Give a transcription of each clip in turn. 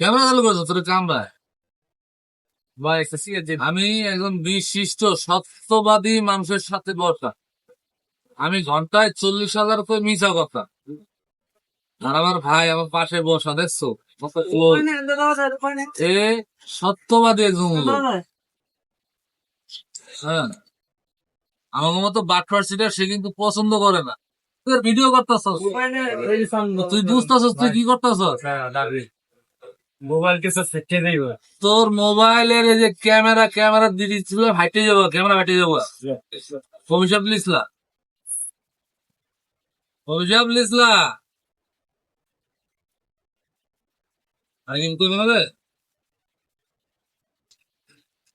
Camera চালু করছ তোর কামরায় আমি একজন বিশিষ্ট সত্যবাদী মানুষের সাথে বসা। আমি ঘন্টায় চল্লিশ হাজার করে মিশা কথা। আর আমার ভাই আমার পাশে বসা দেখছ? এ সত্যবাদী একজন। হ্যাঁ। আমার মতো বাটফার সিটার সে কিন্তু পছন্দ করে না। তুই ভিডিও করতেছ তুই বুঝতেছস তুই কি করতেছ মোবাইল কেসে সেটে দেব তোর মোবাইলের এই যে ক্যামেরা ক্যামেরা দিদি ছিল হাইটে যাব ক্যামেরা হাইটে যাব। অভিশাপ লিসলা। অভিশাপ লিসলা। আর কিন্তু কই বেরোবে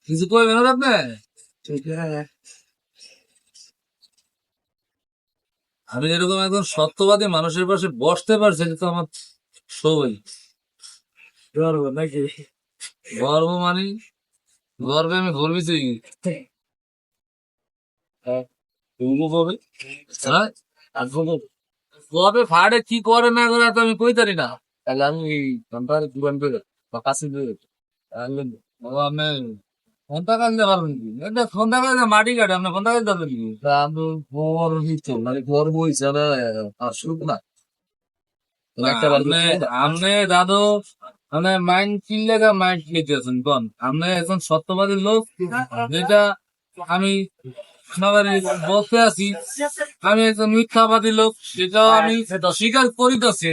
কিছু কই বেরোবে আপনি? আমি এরকম একজন সত্যবাদী মানুষের পাশে বসতে পারছি এটা তো আমার সবই। ধরবো নাকি? গর্ব মানে? গর্বে আমি গর্বিত হয়ে। গেছি কবে? হ্যাঁ? ফাড়ে কি করে না করে তো আমি কই তারি না। তাহলে আমি ঘণ্টার দোকান করে বা কাছে করে ও আপনি ফোনটা পারবেন কি? এটা মাটি কাটে আপনি কি? আমি মানে আসুক না। আপনি দাদু মানে মাইন্ড কিনলে মাইন্ড কোন আপনি একজন সত্যবাদী লোক যেটা আমি বলতে আছি। আমি একজন মিথ্যাবাদী লোক সেটাও আমি স্বীকার করিতেছি।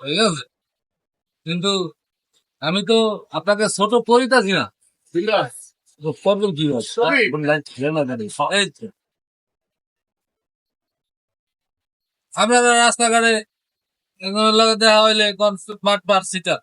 ঠিক আছে? কিন্তু আমি তো আপনাকে ছোট করিতেছি না। প্রবলেম কি এই তো। রাস্তাঘাটে দেখা হইলে মাঠ স্মার্ট পার সিটা